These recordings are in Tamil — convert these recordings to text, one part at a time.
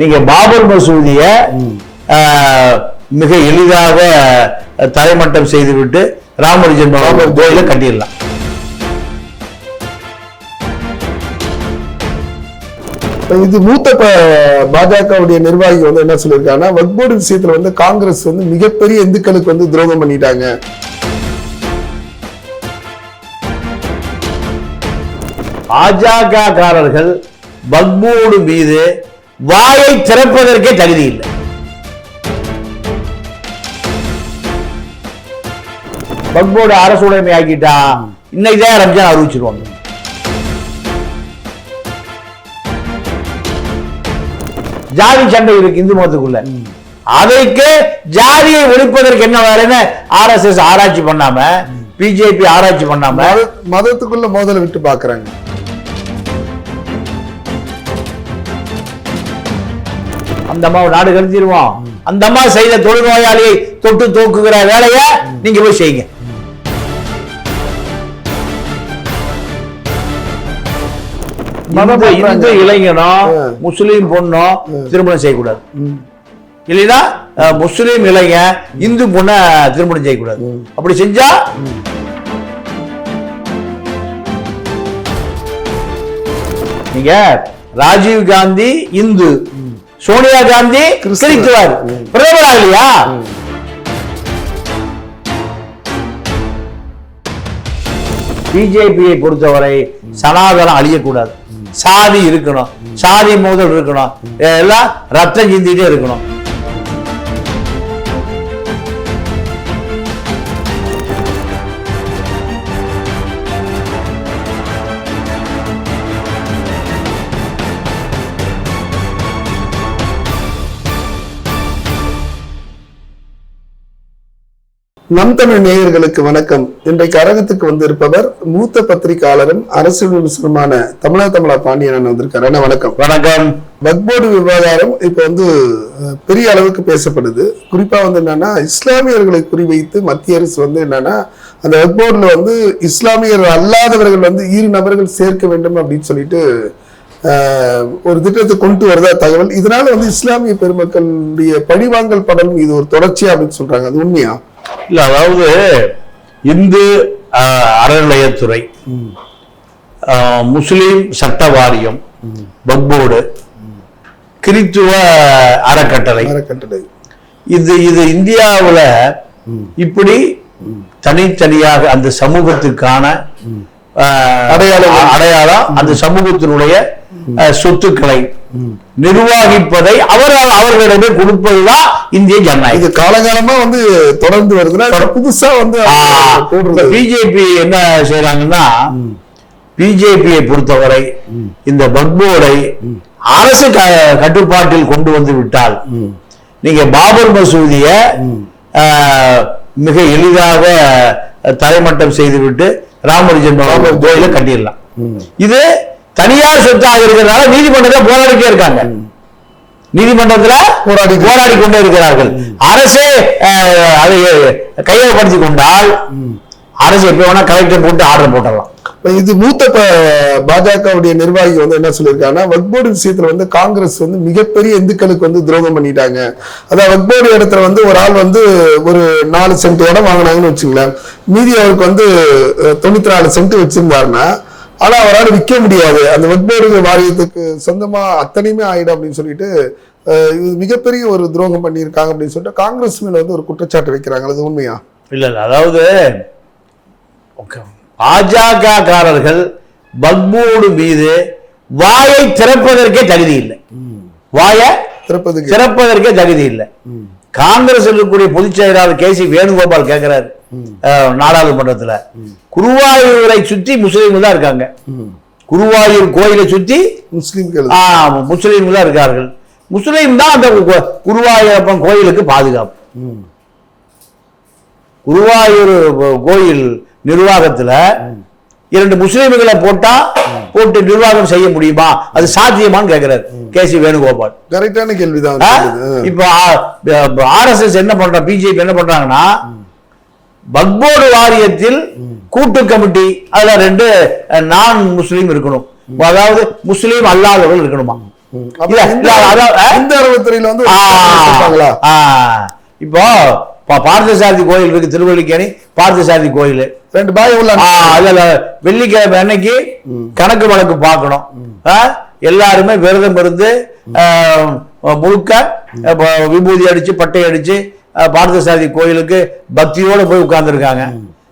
நீங்க பாபர் மசூதிய மிக எளிதாக தரைமட்டம் செய்துவிட்டு ராமர் ஜென்ம கோயில கட்டிடலாம். இது மூத்த பாஜகவுடைய நிர்வாகி வந்து என்ன சொல்லியிருக்காங்கன்னா வக்போர்டு விஷயத்துல வந்து காங்கிரஸ் வந்து மிகப்பெரிய இந்துக்களுக்கு வந்து துரோகம் பண்ணிட்டாங்க. பாஜக காரர்கள் பக்போர்டு மீது வாயை திறப்பதற்கே தகுதி இல்லை. பக்போர்டு அரசு உடைமை ஆக்கிட்டா இன்னைக்கு தான் ரம்ஜான் அறிவிச்சிருவாங்க. ஜாதி சண்டை இருக்கு இந்து மதத்துக்குள்ள. அதைக்கு ஜாதியை ஒழிப்பதற்கு என்ன வேலைன்னு ஆர்எஸ்எஸ் ஆராய்ச்சி பண்ணாம பிஜேபி ஆராய்ச்சி பண்ணாம மதத்துக்குள்ள மோதலை விட்டு பாக்குறாங்க அந்த அம்மாவை நாடு கடத்திடுவோம் அந்த அம்மா செய்த தொழுநோயாளியை தொட்டு தூக்குகிற வேலையை நீங்க போய் செய்யுங்க. இந்து- இளைஞனோ. முஸ்லீம் பொண்ணோ திருமணம் செய்யக்கூடாது. இல்லைன்னா முஸ்லீம் இளைஞன் இந்து பொண்ணை திருமணம் செய்யக்கூடாது. அப்படி செஞ்சா நீங்க ராஜீவ் காந்தி இந்து. சோனியா காந்தி கிறிஸ்துவர். பிரதமர் ஆகலையா பிஜேபியை பொறுத்தவரை சனாதனம் அழியக்கூடாது. சாதி இருக்கணும். சாதி மோதல் இருக்கணும். எல்லாம் ரத்தம் சிந்திட்டே இருக்கணும். நம் தமிழ் நேயர்களுக்கு வணக்கம். இன்றைக்கு அரங்கத்துக்கு வந்திருப்பவர் மூத்த பத்திரிகையாளரும் அரசியல் விமர்சனமான தமிழா தமிழா பாண்டியன் வந்திருக்காரு. அண்ணா வணக்கம். வணக்கம். வக்போர்டு விவகாரம் இப்ப வந்து பெரிய அளவுக்கு பேசப்படுது. குறிப்பா வந்து என்னன்னா இஸ்லாமியர்களை குறிவைத்து மத்திய அரசு வந்து என்னன்னா அந்த வக்போர்டுல வந்து இஸ்லாமியர் அல்லாதவர்கள் வந்து இரு நபர்கள் சேர்க்க வேண்டும் அப்படின்னு சொல்லிட்டு ஒரு திட்டத்தை கொண்டு வரதா தகவல். இதனால வந்து இஸ்லாமிய பெருமக்களுடைய பழிவாங்கல் படம் இது ஒரு தொடர்ச்சியா அப்படின்னு சொல்றாங்க. அது உண்மையா? இல்ல அதாவது இந்து அறநிலையத்துறை முஸ்லிம் சட்ட வாரியம் வக்போர்டு கிறித்துவ அறக்கட்டளை. அறக்கட்டளை. இது இது இந்தியாவுல இப்படி தனித்தனியாக அந்த சமூகத்துக்கான அடையாளம். அடையாளம் அந்த சமூகத்தினுடைய சொத்துக்களை நிர்வகிப்பதை அவர்கள் அவர்களிடமே கொடுப்பதுதான் இந்திய ஜனநாயகம். இது காலகாலமா வந்து தொடர்ந்து வருதுன்னா புதுசா வந்து பிஜேபி என்ன செய்யறாங்கன்னா பிஜேபியை பொறுத்தவரை இந்த வக்போர்டை அரசு கட்டுப்பாட்டில் கொண்டு வந்து விட்டால் நீங்க பாபர் மசூதிய மிக எளிதாக தரைமட்டம் செய்துவிட்டு ராமர் ஜென்ம கோயில கட்டிடலாம். இது தனியார் சொத்தாக இருக்கிறதுனால நீதிமன்றத்தில் போராடிட்டே இருக்காங்க. நீதிமன்றத்துல போராடி போராடி கொண்டே இருக்கிறார்கள். அரசே அதை கையகப்படுத்தி கொண்டால் அரசு எப்ப வேணா கலெக்டர் போட்டு ஆர்டர் போட்டுடலாம். இப்ப இது மூத்த பாஜகவுடைய நிர்வாகி வந்து என்ன சொல்லியிருக்காங்கன்னா வக்போர்டு விஷயத்துல வந்து காங்கிரஸ் வந்து மிகப்பெரிய இந்துக்களுக்கு வந்து துரோகம் பண்ணிட்டாங்க. அதான் வக்போர்டு இடத்துல வந்து ஒரு ஆள் வந்து ஒரு நாலு சென்ட் இடம் வாங்கினாங்கன்னு வச்சுங்களேன். மீதி அவருக்கு வந்து தொண்ணூத்தி நாலு சென்ட் வச்சிருந்தாருன்னா ஆனா அவரால் விற்க முடியாது. அந்த வக்போர்டு வாரியத்துக்கு சொந்தமா அத்தனையுமே ஆயிடும் அப்படின்னு சொல்லிட்டு இது மிகப்பெரிய ஒரு துரோகம் பண்ணியிருக்காங்க அப்படின்னு சொல்லிட்டு காங்கிரஸ் மேல வந்து ஒரு குற்றச்சாட்டு வைக்கிறாங்க. அது உண்மையா? இல்ல அதாவது பாஜக காரர்கள் பக்போர்டு மீது வாயை திறப்பதற்கே தகுதி இல்லை. வாயை திறப்பதற்கே. தகுதி இல்லை. காங்கிரஸ் இருக்கக்கூடிய பொதுச் செயலாளர் கே சி வேணுகோபால் கேட்கிறாரு நாடாளுமன்றத்துல. குருவாயூரை சுத்தி முஸ்லீம்கள் தான் இருக்காங்க. குருவாயூர் கோயிலை சுத்தி முஸ்லிம்கள். முஸ்லீம்கள் தான் இருக்கார்கள். முஸ்லீம் தான் அந்த குருவாயூரப்பன் கோயிலுக்கு பாதுகாப்பு. குருவாயூர் கோயில் நிர்வாகத்துல இரண்டு முஸ்லீம்களை போட்டா போட்டு நிர்வாகம் செய்ய முடியுமா? அது சாத்தியமான்னு கேட்கிறாரு கே சி வேணுகோபால். கரெக்டான கேள்விதான். இப்போ ஆர்எஸ்எஸ் என்ன பண்ற பிஜேபி என்ன பண்றாங்கன்னா வக்போர்டு வாரியத்தில் கூட்டு கமிட்டி அதுல ரெண்டு நான் முஸ்லீம் இருக்கணும். அதாவது முஸ்லீம் அல்லாதவர்கள் இருக்கணுமா. இப்போ பார்த்தசாரதி கோயில் இருக்கு திருவள்ளிக்கேணி பார்த்தசாரதி கோயில். ரெண்டு பாய் உள்ள இல்ல, வெள்ளிக்கிழமை அன்னைக்கு கணக்கு வழக்கு பார்க்கணும்? எல்லாருமே விரதம் இருந்து முழுக்க விபூதி அடிச்சு பட்டை அடிச்சு ஆ, பார்த்தசாரதி கோயிலுக்கு பக்தியோட போய் உட்கார்ந்துருக்காங்க.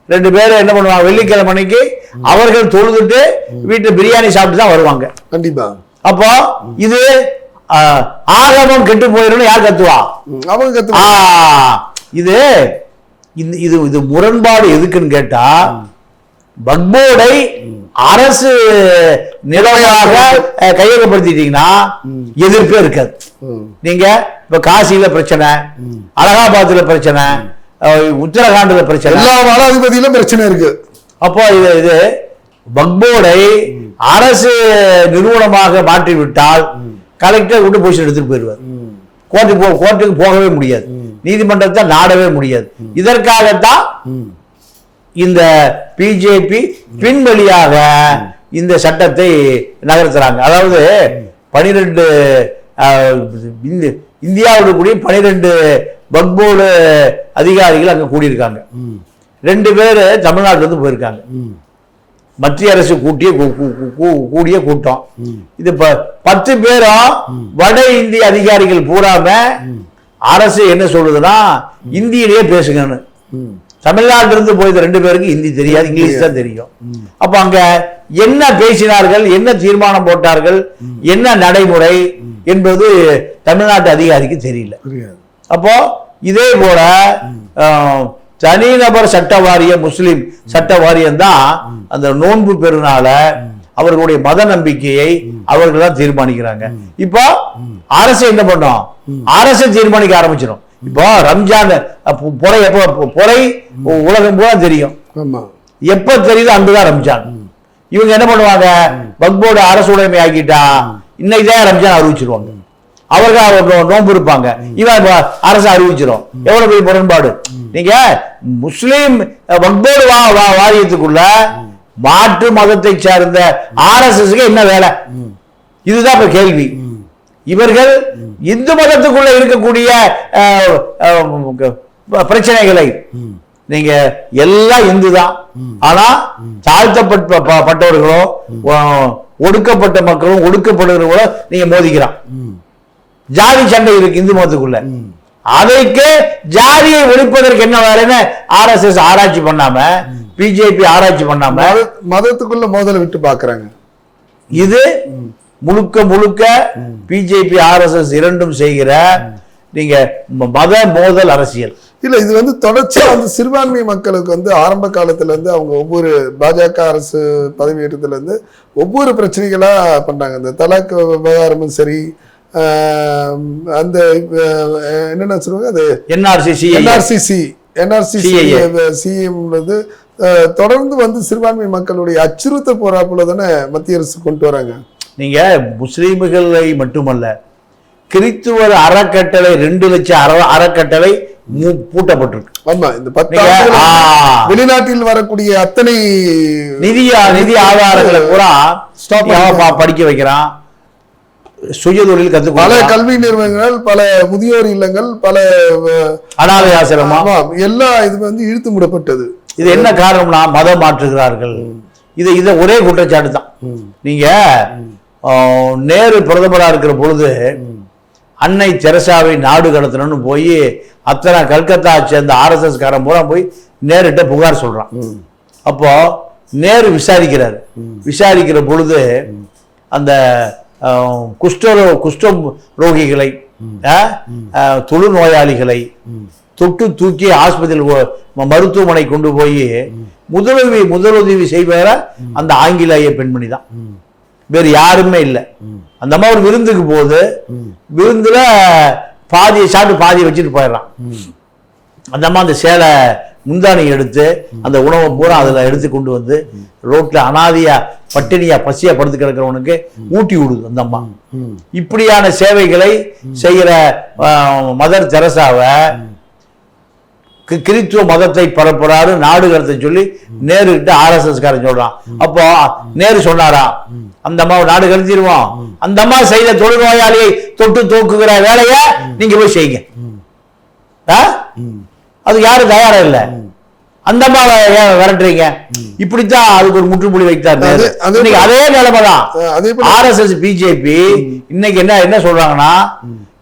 ரெண்டு பேரும் என்ன பண்ணுவாங்க வெள்ளிக்கிழமை அன்னைக்கு அவர்கள் தொழுதுட்டு வீட்டுல பிரியாணி சாப்பிட்டு தான் வருவாங்க. கண்டிப்பா. அப்போ இது ஆகமம் கெட்டு போயிடும் யார் கத்துவா? அவங்க கத்து ஆ, இது இந்த- இது இது முரண்பாடு எதுக்குன்னு கேட்டா பக்போர்டை அரசு நிலையாக கையகப்படுத்திட்டீங்கன்னா எதிர்ப்பே இருக்காது. நீங்க இப்ப காசியில பிரச்சனை அலகாபாத்ல பிரச்சனை உத்தரகாண்ட்ல பிரச்சனை. எல்லா வாராதிபதியிலும் பிரச்சனை இருக்கு. அப்போ இது இது பக்போர்டை அரசு நிறுவனமாக மாற்றி விட்டால் கலெக்டர் விட்டு பொசிஷன் எடுத்துட்டு போயிடுவார். கோர்ட்டுக்கு போ கோர்ட்டுக்கு போகவே முடியாது. நீதிமன்றத்தை நாடவே முடியாது. இதற்காகத்தான் இந்த பிஜேபி பின்வழியாக இந்த சட்டத்தை நகர்த்துறாங்க. அதாவது பனிரெண்டு இந்தியாவில் கூடிய பனிரெண்டு வக்போர்டு அதிகாரிகள் அங்க கூடியிருக்காங்க. ரெண்டு பேர் தமிழ்நாட்டுல இருந்து போயிருக்காங்க. மத்திய அரசு கூட்டிய கூடிய கூட்டம். இது பத்து பேரும் வட இந்திய அதிகாரிகள் பூராம அரசு என்ன சொல்லுதுன்னா இந்தியிலேயே பேசுங்கன்னு. ம். தமிழ்நாட்டில இருந்து போய் ரெண்டு பேருக்கு ஹிந்தி தெரியாது இங்கிலீஷ் தான் தெரியும். அப்ப அங்க என்ன பேசினார்கள் என்ன தீர்மானம் போட்டார்கள் என்ன நடைமுறை என்பது தமிழ்நாட்டு அதிகாரிக்கு தெரியல. அப்போ இதே போல தனிநபர் சட்ட வாரியம் முஸ்லிம் சட்ட வாரியம் தான் அந்த நோன்பு பெருநாள அவர்களுடைய மத நம்பிக்கையை அவர்கள் தான் தீர்மானிக்கிறாங்க. இப்போ அரசு என்ன பண்ணும்? அரசு தீர்மானிக்க ஆரம்பிச்சிடும் இப்போ ரம்ஜான் பொறை எப்போ பொறை உலகம் பூரா தெரியும். எப்ப தெரியுதோ அன்றுதான் ரம்ஜான். இவங்க என்ன பண்ணுவாங்க? வக்போர்டு அரசு உடைமை ஆக்கிட்டா இன்னைக்கு தான் ரம்ஜான் அறிவிச்சிருவாங்க. அவர்கள் அவங்க நோன்பு இருப்பாங்க. இவன் அரசு அறிவிச்சிடும் எவ்வளவு பெரிய முரண்பாடு? நீங்க முஸ்லீம் வக்போர்டு வா வா- வாரியத்துக்குள்ள மாற்று மதத்தை சார்ந்த ஆர்எஸ்எஸ்க்கு என்ன வேலை? இதுதான் இப்ப கேள்வி. இவர்கள் இந்து மதத்துக்குள்ள இருக்கக்கூடிய பிரச்சனைகளை நீங்க எல்லாம் இந்து தான் ஆனா தாழ்த்தப்பட்ட ப- பட்டவர்களும் ஒ- ஒடுக்கப்பட்ட மக்களும் ஒடுக்கப்படுகிறவங்களும் நீங்க மோதிக்கிறான் ஜாதி சண்டை இருக்கு இந்து மதத்துக்குள்ள. அதைக்கு ஜாதியை ஒழிப்பதற்கு என்ன வேலைன்னு ஆர்எஸ்எஸ் ஆராய்ச்சி பண்ணாம பிஜேபி ஆராய்ச்சி பண்ணாம மத- மதத்துக்குள்ள மோதலை விட்டு பாக்குறாங்க. இது முழுக்க முழுக்க பிஜேபி ஆர்எஸ்எஸ் இரண்டும் செய்கிற நீங்க மத மோதல் அரசியல். இல்ல இது வந்து தொடர்ச்சியா வந்து சிறுபான்மை மக்களுக்கு வந்து ஆரம்ப காலத்துல இருந்து அவங்க ஒவ்வொரு பாஜக அரசு பதவியேற்றத்துல இருந்து ஒவ்வொரு பிரச்சனைகளா பண்றாங்க. இந்த தலாக் விவகாரமும் சரி அந்த என்னென்ன சொல்லுவாங்க? அது என்ஆர்சிசி. என்ஆர்சிசி CAA. சிஎம்ன்றது தொடர்ந்து வந்து சிறுபான்மை மக்களுடைய அச்சுறுத்த போறாப்புல தானே மத்திய அரசு கொண்டு வராங்க. நீங்க முஸ்லீம்களை மட்டுமல்ல கிறித்துவர் அறக்கட்டளை ரெண்டு லட்சம் அற அறக்கட்டளை பூட்டப்பட்டிருக்கு. ஆமா இந்த பத்து. வெளிநாட்டில் வரக்கூடிய அத்தனை நிதி நிதி ஆதாரங்களை பூரா படிக்க வைக்கிறான். சுய தொழில் கத்து பல கல்வி நிறுவனங்கள் பல முதியோர் இல்லங்கள் பல அனாதை ஆசிரமம். எல்லா இது வந்து இழுத்து மூடப்பட்டது. இது என்ன காரணம்னா மதம் மாற்றுகிறார்கள். இது இத ஒரே குற்றச்சாட்டு தான் நீங்க நேரு பிரதமரா இருக்கிற பொழுது அன்னை தெரசாவை நாடு கடத்தணும்னு போய் அத்தனை கல்கத்தா சேர்ந்த ஆர்எஸ்எஸ் காரன் பூரா போய் நேருட்ட புகார் சொல்றான். அப்போ நேரு விசாரிக்கிறார். விசாரிக்கிற பொழுது அந்த குஷ்டரோ குஷ்டம் ரோகிகளை ஆஹ், தொழுநோயாளிகளை தொட்டு தூக்கி ஆஸ்பத்திரியில் மருத்துவமனை கொண்டு போய் முதலுதவி முதலுதவி செய்வர அந்த ஆங்கிலேய பெண்மணி தான் வேறு யாருமே இல்லை. அந்த அம்மா ஒரு விருந்துக்கு போகுது. விருந்துல பாதியை சாப்பிட்டு பாதியை வச்சுட்டு போயிடறான். அந்த அம்மா அந்த சேலை முந்தானி எடுத்து அந்த உணவை பூரா அதுல எடுத்து கொண்டு வந்து ரோட்டில் அனாதையா பட்டினியா பசியா படுத்து கிடக்கிறவனுக்கு ஊட்டி விடுது அந்த அம்மா. இப்படியான சேவைகளை செய்யற மதர் தெரசாவை கி- கிறித்துவ மதத்தை பரப்புறாரு நாடு கடத்த சொல்லி நேரு கிட்ட சொல்றான். அப்போ நேரு சொன்னாரா அந்த அம்மாவை நாடு கடத்திடுவோம் அந்த அம்மா செய்த தொழுநோயாளியை தொட்டு தூக்குகிற வேலையை நீங்க போய் செய்யுங்க? அது யாரும் தயாரா இல்ல. அந்த அம்மாவை ஏன் விரட்டுறீங்க? இப்படித்தான் அதுக்கு ஒரு முற்றுப்புள்ளி வைத்தார் இன்னைக்கு அதே நிலைமை தான் ஆர்எஸ்எஸ் பிஜேபி இன்னைக்கு என்ன என்ன சொல்றாங்கன்னா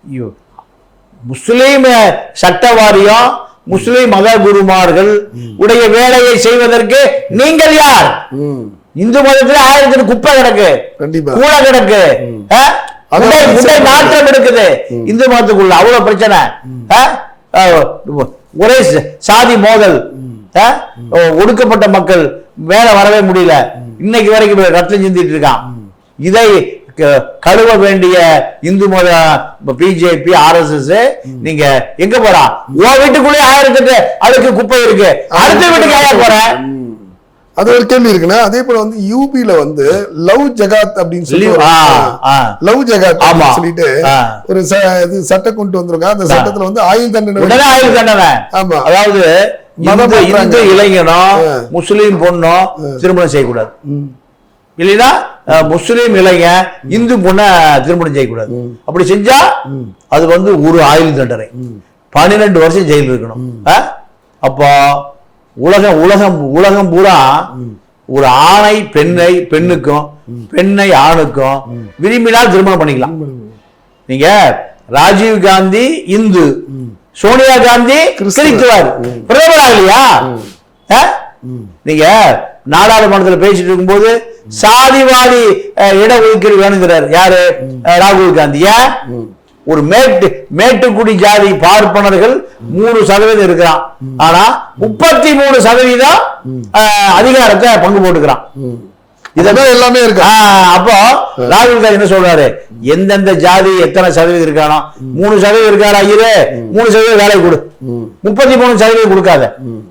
ஐயோ, முஸ்லீம் சட்ட வாரியம் முஸ்லீம் மத குருமார்கள் உடைய வேலையை செய்வதற்கு நீங்கள் யார்? இந்து மதத்துல ஆயிரத்தி குப்பை கிடக்கு. கூழ கிடக்கு. மாற்றம் இருக்குது இந்து மதத்துக்குள்ள. அவ்வளவு பிரச்சனை. ஒரே சாதி மோதல்? ஒடுக்கப்பட்ட மக்கள் மேல வரவே முடியல. இன்னைக்கு வரைக்கும் ரத்தம் சிந்திட்டு இருக்கான். இதை கழுவ வேண்டிய இந்து மத பிஜேபி ஆர்எஸ்எஸ் நீங்க எங்க போறா? உன் வீட்டுக்குள்ளே ஆயிரத்தெட்டு அழுக்கு குப்பை இருக்கு. அடுத்த வீட்டுக்கு ஏன் போற? அது ஒரு கேள்வி இருக்குன்னா அதே போல வந்து யூபில வந்து லவ் ஜகாத் அப்படின்னு சொல்லி. லவ் ஜகாத் சொல்லிட்டு. ஒரு இது சட்டம் கொண்டு வந்திருக்காங்க அந்த சட்டத்துல வந்து ஆயுள் தண்டனை ஆயுள் தண்டனை. ஆமா. அதாவது இந்து ஆ. முஸ்லீம் பொண்ணும் திருமணம் செய்யக்கூடாது. இல்லைன்னா முஸ்லீம் இளைஞன் இந்து பொண்ணை திருமணம் செய்யக்கூடாது. அப்படி செஞ்சா அது வந்து ஒரு ஆயுள் தண்டனை. பன்னிரெண்டு வருஷம் ஜெயில் இருக்கணும்? அப்போ உலகம் உலகம் உலகம் பூரா ஒரு ஆணை பெண்ணை பெண்ணுக்கும் பெண்ணை ஆணுக்கும் விரும்பினால் திருமணம் பண்ணிக்கலாம். நீங்க ராஜீவ் காந்தி இந்து சோனியா காந்தி கிறிஸ்துவர். பிரதமர் ஆகலையா? நீங்க நாடாளுமன்றத்துல பேசிட்டு இருக்கும்போது சாதிவாதி இடஒதுக்கீடு வேணுங்கிறார். யாரு? ராகுல் காந்தி. ஏன்? ஒரு மேட்டு மேட்டுக்குடி ஜாதி பார்ப்பனர்கள் மூணு சதவீதம் இருக்கிறான். ஆனா முப்பத்தி மூணு சதவீதம் அதிகாரத்தை பங்கு போட்டுக்கிறான். இதெல்லாம் எல்லாமே இருக்கு. அப்போ ராகுல் காந்தி என்ன சொல்றாரு? எந்தெந்த ஜாதி எத்தனை சதவீதம் இருக்கானோ மூணு சதவீதம் இருக்காரா இரு. மூணு சதவீதம் வேலை கொடு. முப்பத்தி மூணு சதவீதம் கொடுக்காத.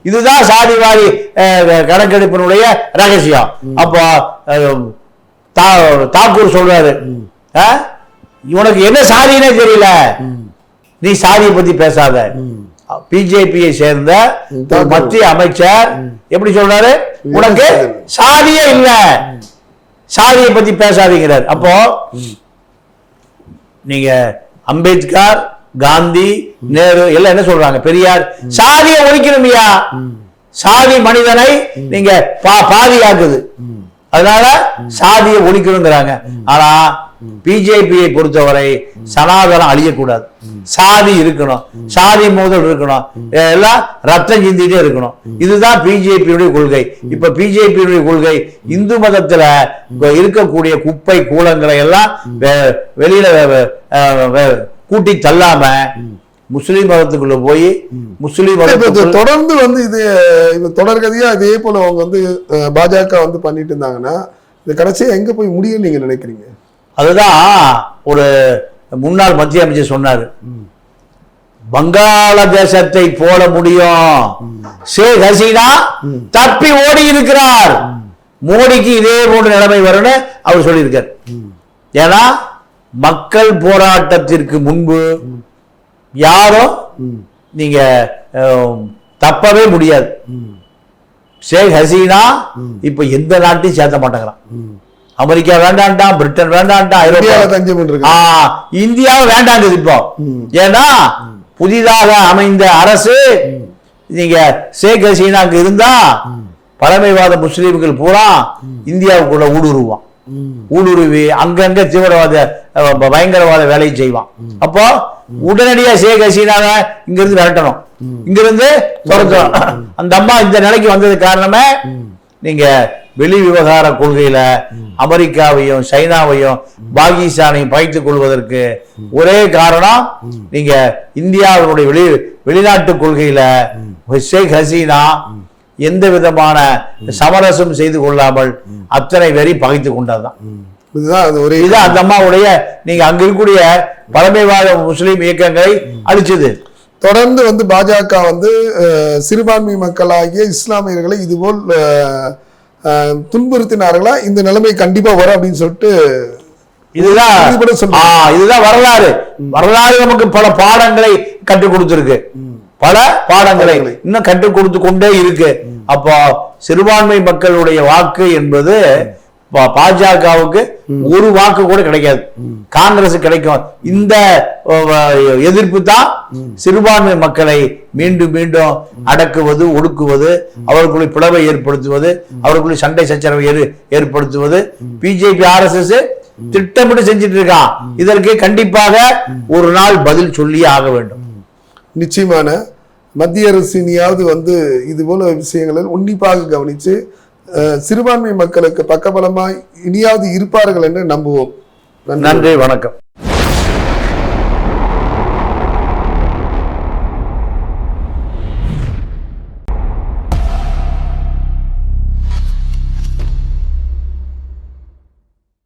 இதுதான் சாதிவாரி அஹ், கணக்கெடுப்பினுடைய ரகசியம். அப்போ தாக்கூர் சொல்றாரு? உனக்கு என்ன சாதினே தெரியல. நீ சாதியை பத்தி பேசாத. பிஜேபியை சேர்ந்த மத்திய அமைச்சர் எப்படி சொல்றாரு? உனக்கு சாதியே இல்ல. சாதியை பத்தி பேசாதீங்கிறார். அப்போ நீங்க அம்பேத்கர் காந்தி நேரு எல்லாம் என்ன சொல்றாங்க? பெரியார். சாதியை ஒழிக்கணும்யா. சாதி மனிதனை நீங்க பாதியாக்குது அதனால சாதியை ஒழிக்கணுங்கிறாங்க. ஆனா பிஜேபியை பொறுத்தவரை சனாதனம் அழியக்கூடாது. சாதி இருக்கணும். சாதி மோதல் இருக்கணும். எல்லாம் ரத்தம் சிந்திட்டே இருக்கணும். இதுதான் பிஜேபியுடைய கொள்கை. இப்ப பிஜேபியுடைய கொள்கை இந்து மதத்துல இருக்கக்கூடிய குப்பை கூலங்களை எல்லாம் வெ- வெளியில கூட்டி தள்ளாம முஸ்லிம் மதத்துக்குள்ள போய் முஸ்லிம் தொடர்ந்து வந்து இது இது தொடர்கதையா இதே போல அவங்க வந்து பாஜக வந்து பண்ணிட்டு இருந்தாங்கன்னா இது கடைசியா எங்க போய் முடியும்னு நீங்க நினைக்கிறீங்க? அதுதான் ஒரு முன்னாள் மத்திய அமைச்சர் சொன்னாரு. வங்காளதேசத்தை போல முடியும். ஷேக் ஹசீனா தப்பி ஓடி இருக்கிறார். மோடிக்கு இதே போன்ற நிலைமை வரும்னு அவர் சொல்லியிருக்கார். ஏன்னா மக்கள் போராட்டத்திற்கு முன்பு யாரும் நீங்க தப்பவே முடியாது. ஷேக் ஹசீனா இப்ப எந்த நாட்டையும் சேர்த்த மாட்டேங்கிறான். அமெரிக்கா வேண்டான்ட்டான் பிரிட்டன் வேண்டான்ட்டான் ஐரோப்பா இந்தியாவில் தஞ்சம் இருக்கு ஆ, இந்தியாவை வேண்டாங்குது இப்போ. ஏன்னா புதிதாக அமைந்த அரசு நீங்க ஷேக் ஹசீனாக்கு இருந்தா பழமைவாத முஸ்லீம்கள் பூரா இந்தியாவுக்குள்ள ஊடுருவான். ஊடுருவி அங்கங்க தீவிரவாத பயங்கரவாத வேலையை செய்வான். அப்போ உடனடியா ஷேக் ஹசீனாவை இங்கிருந்து விரட்டணும். இங்கிருந்து துரத்தணும். அந்த அம்மா இந்த நிலைக்கு வந்தது காரணமே நீங்க வெளி விவகார கொள்கையில அமெரிக்காவையும் சைனாவையும் பாகிஸ்தானையும் பகைத்துக் கொள்வதற்கு ஒரே காரணம் நீங்க இந்தியாவினுடைய வெளி வெளிநாட்டு கொள்கையில ஷேக் ஹசீனா எந்த விதமான சமரசம் செய்து கொள்ளாமல் அத்தனை பேரை பகைத்துக் கொண்டதுதான். இதுதான் அது ஒரே இது அந்த அம்மாவுடைய நீங்க அங்க இருக்கக்கூடிய பழமைவாத முஸ்லிம் இயக்கங்களை அழிச்சது. தொடர்ந்து வந்து பாஜக வந்து சிறுபான்மை மக்களாகிய இஸ்லாமியர்களை இதுபோல் துன்புறுத்தினார்களா? இந்த நிலைமை கண்டிப்பா வரும் அப்படின்னு சொல்லிட்டு இதுதான் இதுதான் வரலாறு. வரலாறு நமக்கு பல பாடங்களை கற்றுக் கொடுத்திருக்கு. பல பாடங்களை இன்னும் கற்றுக் கொடுத்து கொண்டே இருக்கு. அப்போ சிறுபான்மை மக்களுடைய வாக்கு என்பது பாஜகவுக்கு ஒரு வாக்கு கூட கிடைக்காது. காங்கிரஸ் கிடைக்கும். இந்த எதிர்ப்பு தான் சிறுபான்மை மக்களை மீண்டும் மீண்டும் அடக்குவது ஒடுக்குவது அவர்களுடைய பிளவை ஏற்படுத்துவது அவர்களுடைய சண்டை சச்சரவை ஏறு- ஏற்படுத்துவது பிஜேபி ஆர்எஸ்எஸ் திட்டமிட்டு செஞ்சுட்டு இருக்கான். இதற்கு கண்டிப்பாக ஒரு நாள் பதில் சொல்லியே ஆக வேண்டும். நிச்சயமான மத்திய அரசு இனியாவது வந்து இது போல விஷயங்களில் உன்னிப்பாக கவனித்து சிறுபான்மை மக்களுக்கு பக்கபலமாய் இனியாவது இருப்பார்கள் என்று நம்புவோம். நன்றி வணக்கம்.